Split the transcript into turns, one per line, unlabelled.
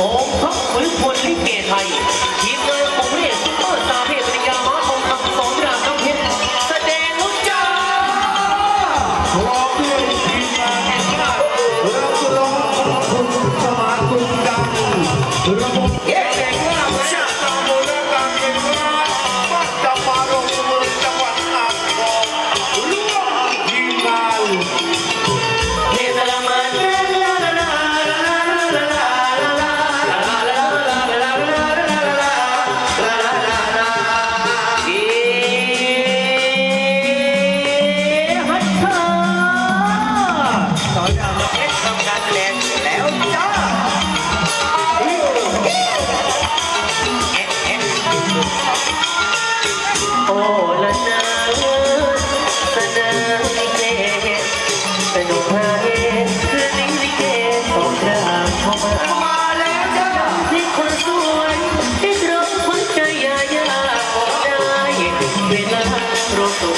กองทัพขุนพลลิเกไยทีมงานของพระเอกซุปเปอร์สตาร์เปริยมาทองคำสองดาน้ำเพชรแสดงลุ้นจ้
รมด้วยทีงานฒิเราจสุณสมารังระบ
বেলা রোটো